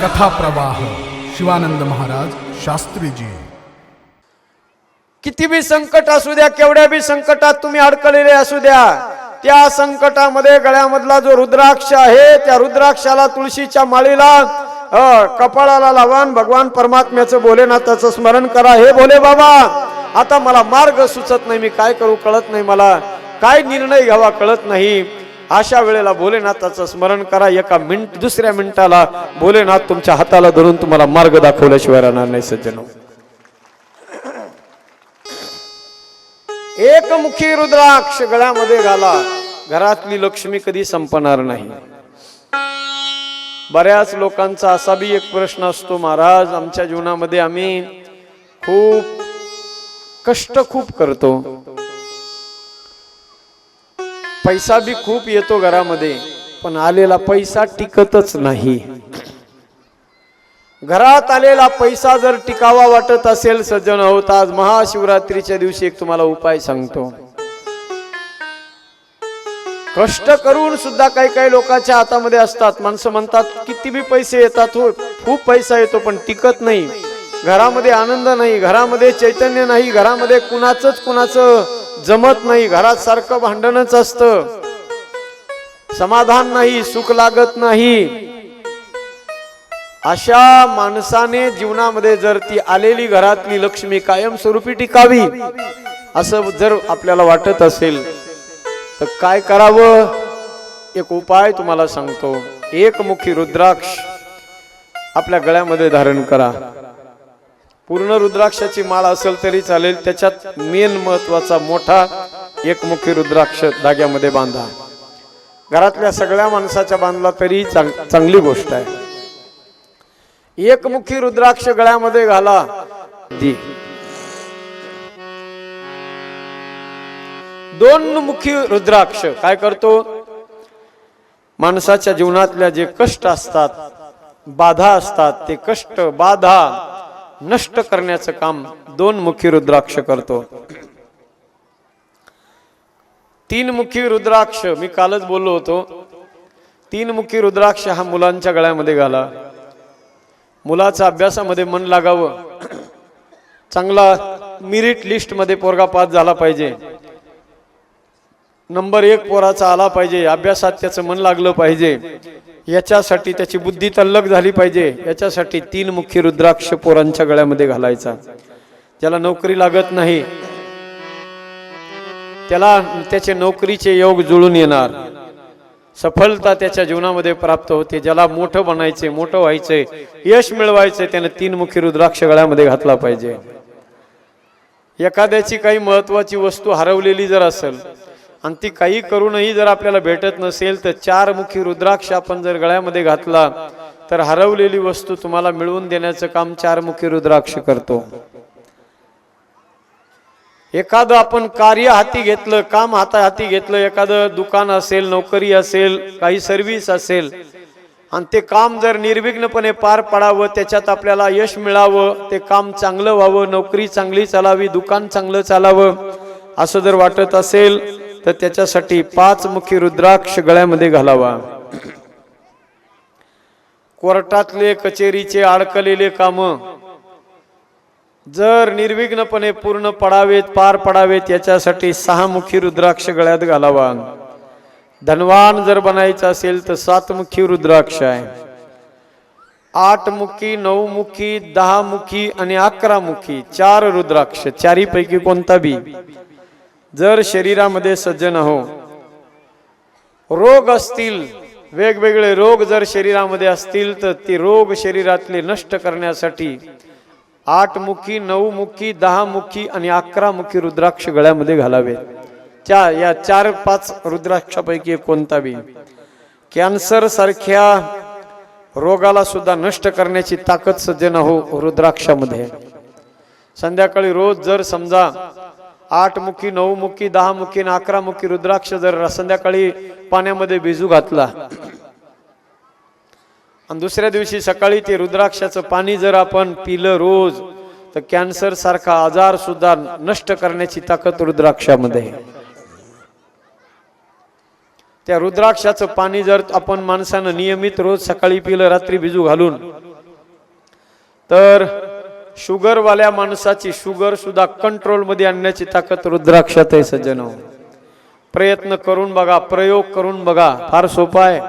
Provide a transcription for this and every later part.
कथा प्रवाह शिवानंद महाराज शास्त्रीजी. किती बी संकट असू द्या केवढ्या बी संकटात तुम्ही अडकलेले असू द्या त्या संकटामध्ये गळ्यामधला जो रुद्राक्ष आहे त्या रुद्राक्षाला तुळशीच्या माळीला कपाळाला लावान भगवान परमात्म्याचं भोलेनाथाचं स्मरण करा. हे बोले बाबा आता मला मार्ग सुचत नाही मी काय करू कळत नाही मला. काय निर्णय घ्यावा कळत नाही. अशा वेळेला भोलेनाथाचं स्मरण करा. एका मिनिट दुसऱ्या मिनिटाला भोलेनाथ तुमच्या हाताला धरून तुम्हाला मार्ग दाखवल्याशिवाय राहणार नाही सज्जन. एकमुखी रुद्राक्ष गळ्यामध्ये घाला. घरातली लक्ष्मी कधी संपणार नाही. बऱ्याच लोकांचा असा बी एक प्रश्न असतो महाराज आमच्या जीवनामध्ये आम्ही खूप कष्ट खूप करतो. पैसा बी खूप येतो घरामध्ये पण आलेला पैसा टिकतच नाही. घरात आलेला पैसा जर टिकावा वाटत असेल सज्जन होत आज महाशिवरात्रीच्या दिवशी एक तुम्हाला उपाय सांगतो. कष्ट करून सुद्धा काही काही लोकांच्या हातामध्ये असतात. माणसं म्हणतात किती बी पैसे येतात हो खूप पैसा येतो पण टिकत नाही. घरामध्ये आनंद नाही घरामध्ये चैतन्य नाही घरामध्ये कुणाचंच कुणाचं जमत नाही घरात सारखं भांडणच असतं. समाधान नाही सुख लागत नाही. अशा माणसाने जीवनामध्ये जर ती आलेली घरातली लक्ष्मी कायमस्वरूपी टिकावी असं जर आपल्याला वाटत असेल तर काय करावं? एक उपाय तुम्हाला सांगतो. एकमुखी रुद्राक्ष आपल्या गळ्यामध्ये धारण करा. पूर्ण रुद्राक्षाची माळ असेल तरी चालेल. त्याच्यात मेन महत्त्वाचा मोठा एकमुखी रुद्राक्ष धाग्यामध्ये बांधा. घरातल्या सगळ्या माणसाच्या बांधला तरी चांग- चांगली गोष्ट आहे. एकमुखी रुद्राक्ष गळ्यामध्ये घाला. दी. दोन मुखी रुद्राक्ष. काय करतो? माणसाच्या जीवनातल्या जे कष्ट असतात बाधा असतात ते कष्ट बाधा नष्ट करण्याचं काम दोन मुखी रुद्राक्ष करतो. तीन मुखी रुद्राक्ष मी कालच बोललो होतो. तीन मुखी रुद्राक्ष हा मुलांच्या गळ्यामध्ये घाला. मुलाचा अभ्यासामध्ये मन लागावं. चांगला मिरिट लिस्टमध्ये पोरगा पास झाला पाहिजे. नंबर एक पोराचा आला पाहिजे. अभ्यासात त्याचं मन लागलं पाहिजे. याच्यासाठी त्याची बुद्धी तल्लक झाली पाहिजे. याच्यासाठी तीन मुख्य रुद्राक्ष पोरांच्या गळ्यामध्ये घालायचा. ज्याला नोकरी लागत नाही त्याला त्याचे नोकरीचे योग जुळून येणार. सफलता त्याच्या जीवनामध्ये प्राप्त होते. ज्याला मोठं बनायचे मोठं व्हायचे यश मिळवायचे त्याने तीन मुखी रुद्राक्ष गळ्यामध्ये घातला पाहिजे. एखाद्याची काही महत्वाची वस्तू हरवलेली जर असेल आणि ती काही करूनही जर आपल्याला भेटत नसेल तर चार मुखी रुद्राक्ष आपण जर गळ्यामध्ये घातला तर हरवलेली वस्तू तुम्हाला मिळवून देण्याचं काम चार मुखी रुद्राक्ष करतो. एखादं आपण कार्य हाती घेतलं काम हाता हाती घेतलं एखादं दुकान असेल नोकरी असेल काही सर्व्हिस असेल आणि ते काम जर निर्विघ्नपणे पार पडावं त्याच्यात आपल्याला यश मिळावं ते काम चांगलं व्हावं नोकरी चांगली चालावी दुकान चांगलं चालावं असं जर वाटत असेल तर त्याच्यासाठी पाच मुखी रुद्राक्ष गळ्यामध्ये घालावा. कोर्टातले कचेरीचे अडकलेले काम जर निर्विघ्नपणे पूर्ण पडावेत पार पडावेत याच्यासाठी सहा मुखी रुद्राक्ष गळ्यात घालावा. धनवान जर बनायचं असेल तर सात मुखी रुद्राक्ष आहे. आठ मुखी नऊ मुखी दहा मुखी आणि अकरा मुखी चार रुद्राक्ष चारीपैकी कोणता बी? जर शरीरामध्ये सज्जन हो रोग असतील वेगवेगळे रोग जर शरीरामध्ये असतील तर ते रोग शरीरातले नष्ट करण्यासाठी आठ मुखी नऊ मुखी दहा मुखी आणि अकरा मुखी रुद्राक्ष गळ्यामध्ये घालावे. त्या या चार पाच रुद्राक्षापैकी कोणता बी? कॅन्सर सारख्या रोगाला सुद्धा नष्ट करण्याची ताकद सज्जन हो रुद्राक्षामध्ये. संध्याकाळी रोज जर समजा आठ मुखी नऊ मुखी दहा मुखी आणि अकरा मुखी रुद्राक्ष जर संध्याकाळी पाण्यामध्ये भिजू घातला. आणि दुसऱ्या दिवशी सकाळी ते रुद्राक्षाचं पाणी जर आपण पिलं रोज तर कॅन्सर सारखा आजार सुद्धा नष्ट करण्याची ताकद रुद्राक्षामध्ये त्या रुद्राक्षाचं पाणी जर आपण माणसानं नियमित रोज सकाळी पिलं रात्री भिजू घालून तर शुगरवाल्या माणसाची शुगर सुद्धा कंट्रोलमध्ये आणण्याची ताकद रुद्राक्षात आहे सज्जन प्रयत्न करून बघा प्रयोग करून बघा. फार सोपा आहे.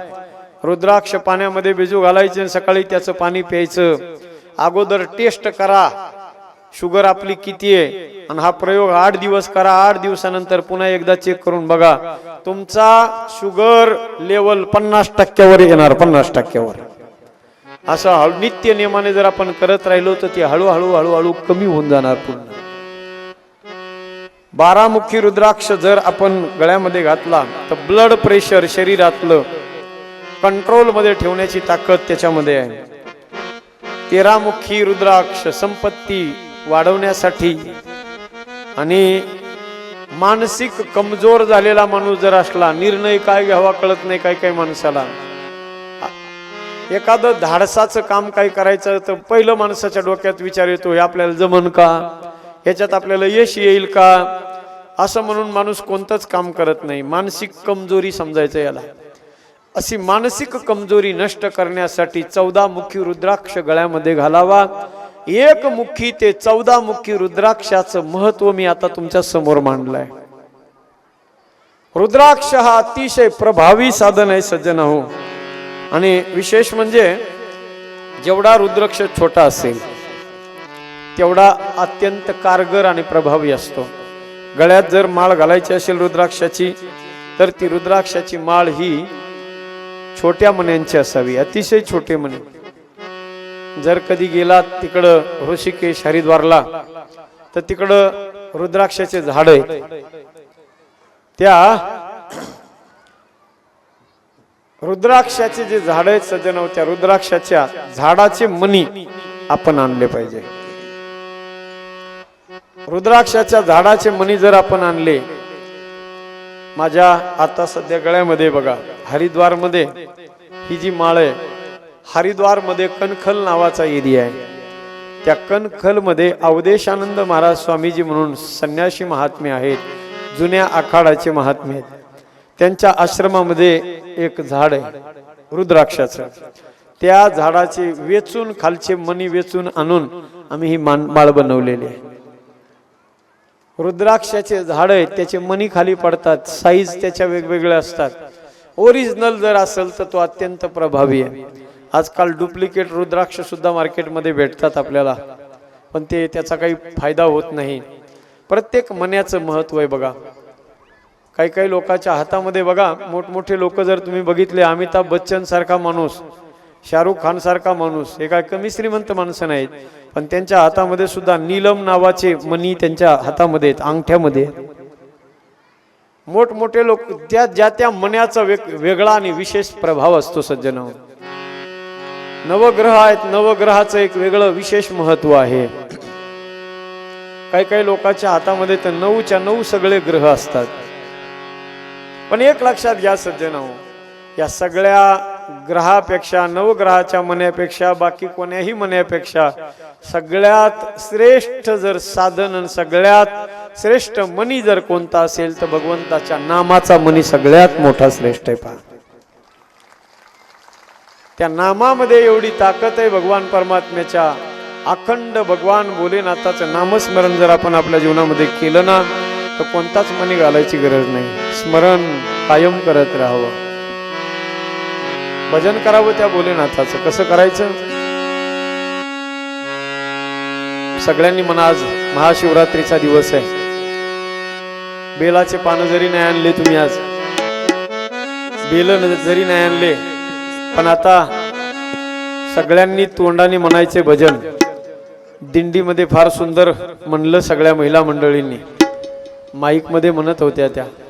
रुद्राक्ष पाण्यामध्ये बिजू घालायचे आणि सकाळी त्याचं पाणी प्यायचं. अगोदर टेस्ट करा. शुगर आपली किती आहे? आणि हा प्रयोग आठ दिवस करा. आठ दिवसानंतर पुन्हा एकदा चेक करून बघा. तुमचा शुगर लेवल पन्नास टक्क्यावर येणार पन्नास टक्क्यावर. असं हळू नित्य नियमाने जर आपण करत राहिलो तर ती हळूहळू हळूहळू कमी होऊन जाणार पूर्ण. बारामुखी रुद्राक्ष जर आपण गळ्यामध्ये घातला तर ब्लड प्रेशर शरीरातलं कंट्रोलमध्ये ठेवण्याची ताकद त्याच्यामध्ये आहे. तेरामुखी रुद्राक्ष संपत्ती वाढवण्यासाठी आणि मानसिक कमजोर झालेला माणूस जर असला निर्णय काय घ्यावा कळत नाही काय काय माणसाला. एखादं धाडसाचं काम काय करायचं तर पहिलं माणसाच्या डोक्यात विचार येतो हे आपल्याला जमन का? ह्याच्यात आपल्याला यश येईल का? असं म्हणून माणूस कोणतंच काम करत नाही. मानसिक कमजोरी समजायचं याला. अशी मानसिक कमजोरी नष्ट करण्यासाठी चौदा मुखी रुद्राक्ष गळ्यामध्ये घालावा. एक मुखी ते चौदा मुखी रुद्राक्षाचं महत्त्व मी आता तुमच्यासमोर मांडलंय. रुद्राक्ष हा अतिशय प्रभावी साधन आहे सज्जन हो आणि विशेष म्हणजे जेवढा रुद्राक्ष छोटा असेल तेवढा अत्यंत कारगर आणि प्रभावी असतो. गळ्यात जर माळ घालायची असेल रुद्राक्षाची तर ती रुद्राक्षाची माळ ही छोट्या मण्यांची असावी अतिशय छोटे मणे. जर कधी गेलात तिकडं ऋषिकेश हरिद्वारला तर तिकडं रुद्राक्षाचे झाड आहेत. त्या रुद्राक्षाचे जे झाड आहेत सज्जन त्या रुद्राक्षाच्या झाडाचे मनी आपण आणले पाहिजे. रुद्राक्षाच्या झाडाचे मनी जर आपण आणले माझ्या आता सध्या गळ्यामध्ये बघा हरिद्वारमध्ये ही जी माळ आहे हरिद्वारमध्ये कणखल नावाचा एरिया आहे. त्या कणखलमध्ये अवधेशानंद महाराज स्वामीजी म्हणून संन्यासी महात्मे आहेत जुन्या आखाडाचे महात्मे आहेत. त्यांच्या आश्रमामध्ये एक झाड आहे रुद्राक्षाचं. त्या झाडाचे वेचून खालचे मणी वेचून आणून आम्ही ही मान माळ बनवलेली आहे. रुद्राक्षाचे झाड आहेत त्याचे मणी खाली पडतात साईज त्याच्या वेगवेगळ्या असतात. ओरिजिनल जर असेल तर तो अत्यंत प्रभावी आहे. आजकाल डुप्लिकेट रुद्राक्ष सुद्धा मार्केटमध्ये भेटतात आपल्याला. पण ते त्याचा काही फायदा होत नाही. प्रत्येक मण्याचं महत्त्व आहे बघा. काही काही लोकांच्या हातामध्ये बघा मोठमोठे लोक जर तुम्ही बघितले अमिताभ बच्चन सारखा माणूस शाहरुख खान सारखा माणूस हे काय कमी श्रीमंत माणसं नाहीत. पण त्यांच्या हातामध्ये सुद्धा नीलम नावाचे मनी त्यांच्या हातामध्ये आहेत अंगठ्यामध्ये मोठमोठे लोक त्या ज्या त्या मण्याचा वेग वेगळा आणि विशेष प्रभाव असतो सज्जन नवग्रह आहेत नवग्रहाचं एक वेगळं विशेष महत्त्व आहे. काही काही लोकांच्या हातामध्ये तर नऊच्या नऊ सगळे ग्रह असतात. पण एक लक्षात घ्या सज्जन या सगळ्या ग्रहापेक्षा नवग्रहाच्या मण्यापेक्षा बाकी कोण्याही मण्यापेक्षा सगळ्यात श्रेष्ठ जर साधन आणि सगळ्यात श्रेष्ठ मनी जर कोणता असेल तर भगवंताच्या नामाचा मनी सगळ्यात मोठा श्रेष्ठ आहे पहा. त्या नामामध्ये एवढी ताकद आहे भगवान परमात्म्याच्या. अखंड भगवान भोलेनाथाचं नामस्मरण जर आपण आपल्या जीवनामध्ये केलं ना तर कोणताच मनी घालायची गरज नाही. स्मरण कायम करत राहावं. भजन करावं त्या भोलेनाथाचं. कसं करायचं? सगळ्यांनी म्हणा आज महाशिवरात्रीचा दिवस आहे. बेलाचे पानं जरी नाही आणले तुम्ही आज बेल जरी नाही आणले पण आता सगळ्यांनी तोंडाने म्हणायचे भजन. दिंडीमध्ये फार सुंदर म्हणलं सगळ्या महिला मंडळींनी. माईकमध्ये म्हणत होत्या त्या.